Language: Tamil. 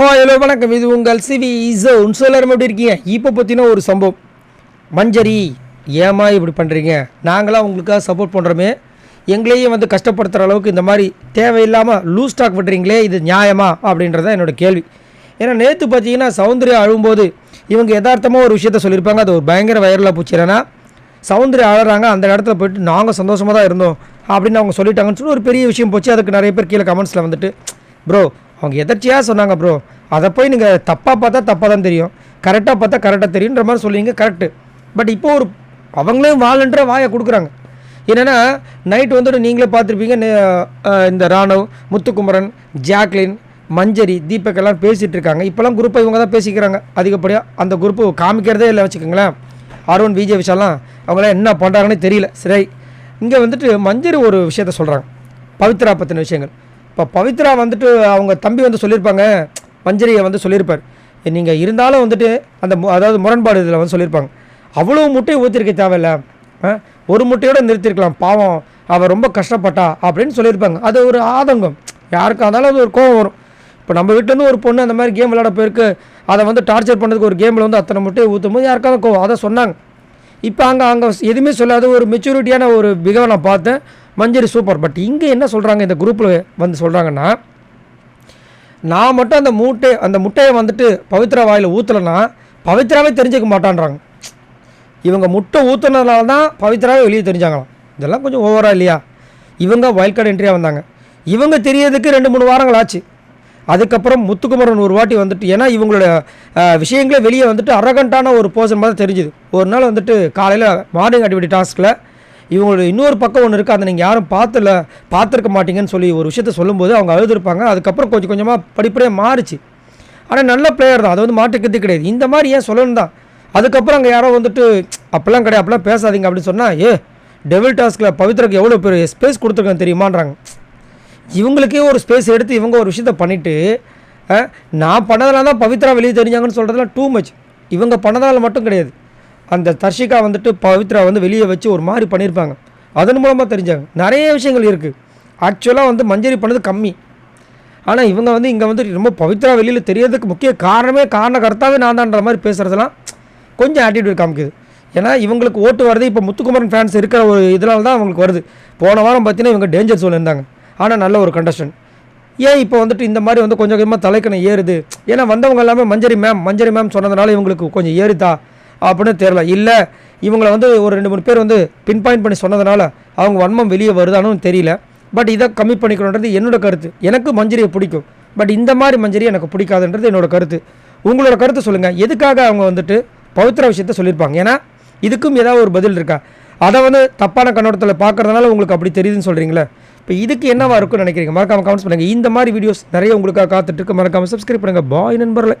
ஹலோ வணக்கம். இது உங்கள் சிவி இசோன் எல்லாரும் எப்படி இருக்கீங்க? இப்போ பற்றின ஒரு சம்பவம். மஞ்சரி ஏமா இப்படி பண்ணுறீங்க நாங்களாம் உங்களுக்காக சப்போர்ட் பண்ணுறோமே எங்களையும் வந்து கஷ்டப்படுத்துகிற அளவுக்கு இந்த மாதிரி தேவையில்லாமல் லூஸ் ஸ்டாக் பண்ணுறீங்களே இது நியாயமா? அப்படின்றத என்னோட கேள்வி. ஏன்னா நேற்று பார்த்தீங்கன்னா சௌந்தர்யா அழும்போது இவங்க யதார்த்தமாக ஒரு விஷயத்த சொல்லியிருப்பாங்க. அது ஒரு பயங்கர வைரலாக போச்சு. என்னன்னா சௌந்தர்யா அழறாங்க அந்த இடத்துல போயிட்டு நாங்கள் சந்தோஷமாக தான் இருந்தோம் அப்படின்னு அவங்க சொல்லிட்டாங்கன்னு சொல்லி ஒரு பெரிய விஷயம் போச்சு. அதுக்கு நிறைய பேர் கீழே கமெண்ட்ஸில் வந்துட்டு ப்ரோ அவங்க எதர்ச்சியாக சொன்னாங்க ப்ரோ அதை போய் நீங்கள் தப்பாக பார்த்தா தப்பாக தான் தெரியும் கரெக்டாக பார்த்தா கரெக்டாக தெரியுன்ற மாதிரி சொல்லுவீங்க கரெக்டு பட் இப்போ ஒரு அவங்களே வாழன்ற வாயை கொடுக்குறாங்க. என்னென்னா நைட் வந்துட்டு நீங்களே பார்த்துருப்பீங்க இந்த ராணவ் முத்துக்குமரன் ஜாக்லின் மஞ்சரி தீபக் எல்லாம் பேசிகிட்டு இருக்காங்க. இப்போல்லாம் குரூப்பை இவங்க தான் பேசிக்கிறாங்க. அதிகப்படியாக அந்த குரூப்பு காமிக்கிறதே இல்லை வச்சுக்கோங்களேன். அருண் விஜய் விஷாலாம் அவங்களாம் என்ன பண்ணுறாங்கன்னு தெரியல. சரி இங்கே வந்துட்டு மஞ்சரி ஒரு விஷயத்த சொல்கிறாங்க பவித்ரா பற்றின விஷயங்கள். இப்போ பவித்ரா வந்துட்டு அவங்க தம்பி வந்து சொல்லியிருப்பாங்க. மஞ்சரியை வந்து சொல்லியிருப்பார். நீங்கள் இருந்தாலும் வந்துட்டு அந்த அதாவது முரண்பாடு இதில் வந்து சொல்லியிருப்பாங்க. அவ்வளோ முட்டையை ஊற்றிருக்க தேவையில்ல. ஆ? ஒரு முட்டையோட நிறுத்திருக்கலாம். பாவம் அவள் ரொம்ப கஷ்டப்பட்டா அப்படின்னு சொல்லியிருப்பாங்க. அது ஒரு ஆதங்கம். யாருக்கா இருந்தாலும் அது ஒரு கோவம் வரும். இப்போ நம்ம வீட்டிலேருந்து ஒரு பொண்ணு அந்த மாதிரி கேம் விளையாட போயிருக்கு. அதை வந்து டார்ச்சர் பண்ணதுக்கு ஒரு கேமில் வந்து அத்தனை முட்டையை ஊற்றும் போது யாருக்காவது கோவம். அதை சொன்னாங்க. இப்போ அங்கே அங்கே எதுவுமே சொல்லாத ஒரு மெச்சூரிட்டியான ஒரு பிகவை நான் பார்த்தேன். மஞ்சரி சூப்பர். பட் இங்கே என்ன சொல்கிறாங்க இந்த குரூப்பில் வந்து சொல்கிறாங்கன்னா நான் மட்டும் அந்த மூட்டை அந்த முட்டையை வந்துட்டு பவித்ரா வாயில் ஊற்றலைன்னா பவித்ராவே தெரிஞ்சுக்க மாட்டான்றாங்க. இவங்க முட்டை ஊற்றுனதுனால தான் பவித்ராவே வெளியே தெரிஞ்சாங்களாம். இதெல்லாம் கொஞ்சம் ஓவராக இல்லையா? இவங்க வயல் கார்டு என்ட்ரியாக வந்தாங்க. இவங்க தெரியறதுக்கு ரெண்டு மூணு வாரங்கள் ஆச்சு. அதுக்கப்புறம் முத்துக்குமரன் ஒரு வாட்டி வந்துட்டு ஏன்னா இவங்களோட விஷயங்களே வெளியே வந்துட்டு அரகண்டான ஒரு போர்ஷன் மாதிரி தெரிஞ்சுது. ஒரு நாள் வந்துட்டு காலையில் மார்னிங் ஆக்டிவிட்டி டாஸ்கில் இவங்களோட இன்னொரு பக்கம் ஒன்று இருக்குது அதை நீங்கள் யாரும் பார்த்துல பார்த்துருக்க மாட்டீங்கன்னு சொல்லி ஒரு விஷயத்த சொல்லும்போது அவங்க அழுதுருப்பாங்க. அதுக்கப்புறம் கொஞ்சம் கொஞ்சமாக படிப்படியாக மாறுச்சு. ஆனால் நல்ல பிளேயர் தான். அது வந்து மாட்டுக்கிறது கிடையாது. இந்த மாதிரி ஏன் சொல்லணும் தான்? அதுக்கப்புறம் அங்கே யாரோ வந்துட்டு அப்போல்லாம் கிடையாது அப்போல்லாம் பேசாதீங்க அப்படின்னு சொன்னால் ஏ டெவில் டாஸ்கில் பவித்ரக்கு எவ்வளோ பெரிய ஸ்பேஸ் கொடுத்துருக்கேன் தெரியுமான்றாங்க. இவங்களுக்கே ஒரு ஸ்பேஸ் எடுத்து இவங்க ஒரு விஷயத்த பண்ணிவிட்டு நான் பண்ணதனால தான் பவித்ரா வெளியே தெரிஞ்சாங்கன்னு சொல்கிறதுலாம் டூ மச் இவங்க பண்ணதால் மட்டும் கிடையாது. அந்த தர்ஷிகா வந்துட்டு பவித்ரா வந்து வெளியே வச்சு ஒரு மாதிரி பண்ணியிருப்பாங்க. அதன் மூலமாக தெரிஞ்சாங்க நிறைய விஷயங்கள் இருக்குது ஆக்சுவலாக வந்து மஞ்சரி பண்ணது கம்மி. ஆனால் இவங்க வந்து இங்கே வந்து ரொம்ப பவித்ரா வெளியில் தெரியறதுக்கு முக்கிய காரணமே காரணகர்த்தாவே நான் தான்ற மாதிரி பேசுகிறதெல்லாம் கொஞ்சம் ஆட்டிடியூட் காமிக்குது. ஏன்னா இவங்களுக்கு ஓட்டு வருது இப்போ முத்துக்குமரன் ஃபேன்ஸ் இருக்கிற ஒரு இதனால தான் அவங்களுக்கு வருது. போன வாரம் பார்த்தீங்கன்னா இவங்க டேஞ்சர் சோல் இருந்தாங்க. ஆனால் நல்ல ஒரு கண்டஸ்டன் ஏன் இப்போ வந்துட்டு இந்த மாதிரி வந்து கொஞ்சம் கொஞ்சமாக தலைக்கணம் ஏறுது? ஏன்னா வந்தவங்க எல்லாமே மஞ்சரி மேம் மஞ்சரி மேம் சொன்னதுனால இவங்களுக்கு கொஞ்சம் ஏறுதா? அப்படின்னு தெரியல. இல்லை இவங்களை வந்து ஒரு ரெண்டு மூணு பேர் வந்து பின் பாயிண்ட் பண்ணி சொன்னதுனால அவங்க வன்மம் வெளியே வருதானும் தெரியல. பட் இதை கம்மி பண்ணிக்கணுன்றது என்னோட கருத்து. எனக்கு மஞ்சரியை பிடிக்கும். பட் இந்த மாதிரி மஞ்சரி எனக்கு பிடிக்காதுன்றது என்னோடய கருத்து. உங்களோட கருத்து சொல்லுங்கள் எதுக்காக அவங்க வந்துட்டு பவித்ரா விஷயத்த சொல்லியிருப்பாங்க? ஏன்னா இதுக்கும் ஏதாவது ஒரு பதில் இருக்கா? அதை வந்து தப்பான கண்ணோட்டத்தில் பார்க்கறதுனால உங்களுக்கு அப்படி தெரியுதுன்னு சொல்கிறீங்களே இப்போ இதுக்கு என்னவாக இருக்கும்னு நினைக்கிறீங்க? மறக்காம கமெண்ட்ஸ் பண்ணுங்கள் இந்த மாதிரி வீடியோஸ் நிறைய உங்களுக்காக காத்துட்டு இருக்கு. மறக்காம சப்ஸ்கிரைப் பண்ணுங்கள் பாய் நண்பர்களை.